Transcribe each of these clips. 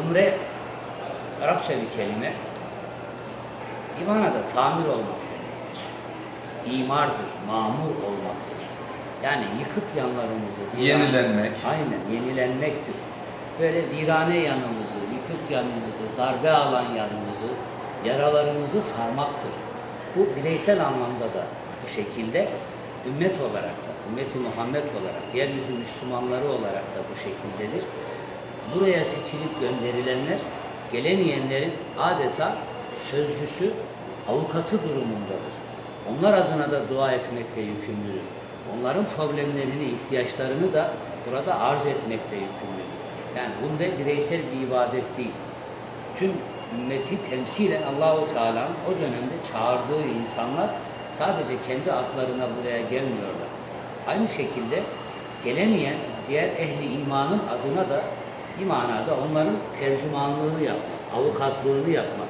Umre Arapça bir kelime. İmana da tamir olmak demektir. İmardır, mamur olmaktır. Yani yıkık yanlarımızı... viran- Yenilenmek. Aynen, yenilenmektir. Böyle virane yanımızı, yıkık yanımızı, darbe alan yanımızı, yaralarımızı sarmaktır. Bu bireysel anlamda da bu şekilde ümmet olarak da, ümmeti Muhammed olarak, yeryüzü Müslümanları olarak da bu şekildedir. Buraya seçilip gönderilenler, gelemeyenlerin adeta sözcüsü, avukatı durumundadır. Onlar adına da dua etmekle yükümlüdür. Onların problemlerini, ihtiyaçlarını da burada arz etmekle yükümlüdür. Yani bunda bireysel bir ibadet değil. Tüm ümmeti temsilen Allahu Teala'nın o dönemde çağırdığı insanlar sadece kendi adlarına buraya gelmiyorlar. Aynı şekilde gelemeyen diğer ehli imanın adına da bir manada onların tercümanlığını yapmak, avukatlığını yapmak,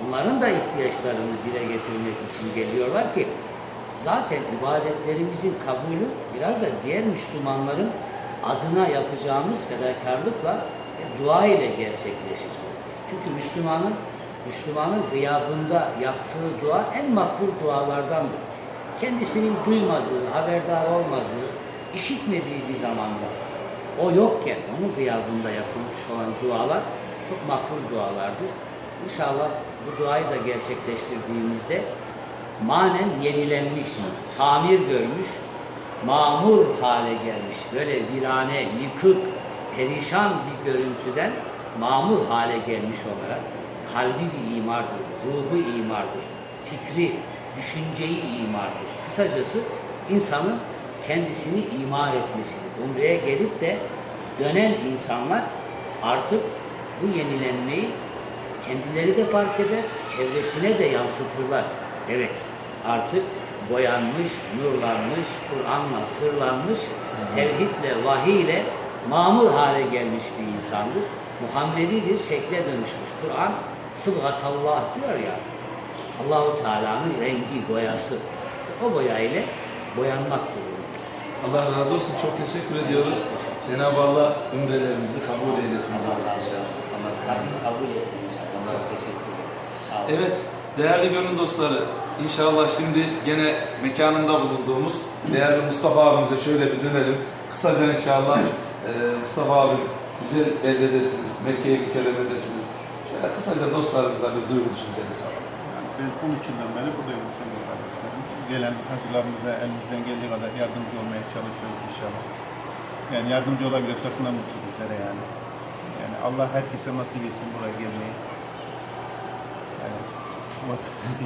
onların da ihtiyaçlarını dile getirmek için geliyorlar ki zaten ibadetlerimizin kabulü biraz da diğer Müslümanların adına yapacağımız fedakarlıkla ve dua ile gerçekleşecek. Çünkü Müslümanın Müslümanın gıyabında yaptığı dua en makbul dualardandır. Kendisinin duymadığı, haberdar olmadığı, işitmediği bir zamanda o yokken onun gıyabında yapılmış olan dualar çok makbul dualardır. İnşallah bu duayı da gerçekleştirdiğimizde manen yenilenmiş, tamir görmüş, mamur hale gelmiş, böyle virane, yıkık, perişan bir görüntüden mamur hale gelmiş olarak kalbi bir imardır, ruhu imardır, fikri, düşünceyi imardır. Kısacası insanın kendisini imar etmesidir. Umre'ye gelip de dönen insanlar artık bu yenilenmeyi kendileri de fark eder, çevresine de yansıtırlar. Evet, artık boyanmış, nurlanmış, Kur'an'la sırlanmış, tevhidle, vahiyle mamur hale gelmiş bir insandır. Muhammedi bir şekle dönüşmüş. Kur'an sıbgatallah diyor ya, Allahu Teala'nın rengi, boyası. O boya ile boyanmak durumunda. Allah razı olsun. Çok teşekkür ediyoruz. Cenab-ı Allah ümrelerimizi kabul eylesin. Allah razı olsun. Allah sağ Rabbim olun. kabul etsin inşallah. Çok teşekkür ederim. Evet, değerli gönül dostları, inşallah şimdi gene mekanında bulunduğumuz değerli Mustafa abimize şöyle bir dönelim. Kısaca inşallah e, Mustafa abi güzel beldedesiniz, Mekke-i Mükerreme'desiniz. Şöyle kısaca dostlarımıza bir duygu düşünceniz alalım. Yani ben 13 yıldan beri buradayım sevgili kardeşlerim. Gelen hacılarımıza elimizden geldiği kadar yardımcı olmaya çalışıyoruz inşallah. Yani yardımcı olabilirsek buna mutlu bizlere yani. Yani Allah herkese nasip etsin buraya gelmeyi. Yani,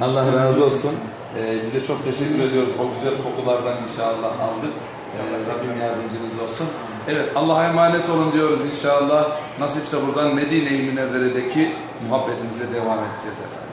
Allah razı olsun. Ee, biz de çok teşekkür ediyoruz. O güzel kokulardan inşallah aldık. Ee, Rabbim yardımcınız olsun. Evet, Allah'a emanet olun diyoruz inşallah. Nasipse buradan Medine-i Münevvere'deki muhabbetimize devam edeceğiz efendim.